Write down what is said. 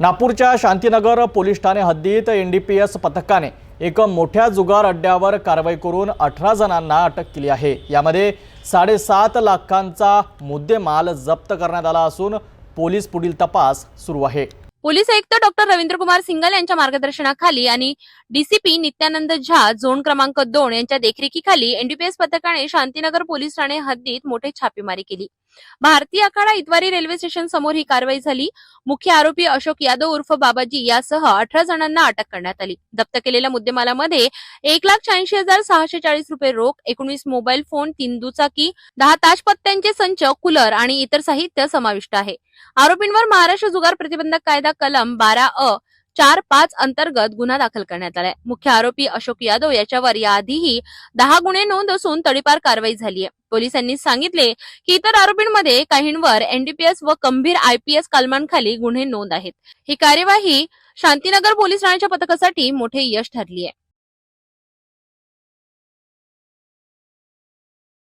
नागपूरच्या शांतीनगर पोलीस ठाणे हद्दीत N D P S पथकाने एका मोठ्या जुगार अड्ड्यावर कारवाई करून अठरा जणांना अटक केली आहे. यामध्ये साडेसात लाखांचा मुद्देमाल जप्त करण्यात आला असून पोलीस पुढील तपास सुरू आहे. पोलीस आयुक्त डॉक्टर रवींद्र कुमार सिंगल यांच्या मार्गदर्शनाखाली आणि डीसीपी नित्यानंद झा झोन क्रमांक दोन यांच्या देखरेखीखाली एनडीपीएस पथकाने शांतीनगर पोलीस ठाणे हद्दीत मोठे छापेमारी केली. भारतीय आखाडा इतवारी रेल्वे स्टेशन समोर ही कारवाई झाली. मुख्य आरोपी अशोक यादव उर्फ बाबाजी यासह अठरा जणांना अटक करण्यात आली. जप्त केलेल्या मुद्देमालामध्ये एक लाख शहाऐंशी हजार सहाशे चाळीस रुपये रोख एकोणवीस मोबाईल फोन तीन दुचाकी दहा ताजपत्त्यांचे संच कूलर आणि इतर साहित्य समाविष्ट आहे. आरोपींवर महाराष्ट्र जुगार प्रतिबंधक कायदा कलम बारा अ चार पाच अंतर्गत गुन्हा दाखल करण्यात आलाय. मुख्य आरोपी अशोक यादव याच्यावर याआधीही दहा गुन्हे नोंद असून तडीपार कारवाई झाली आहे पोलिसांनी सांगितले की इतर आरोपींमध्ये काहींवर एनडीपीएस व गंभीर आयपीएस कलमांखाली गुन्हे नोंद आहेत. ही कार्यवाही शांतीनगर पोलीस ठाण्याच्या पथकासाठी मोठे यश ठरली आहे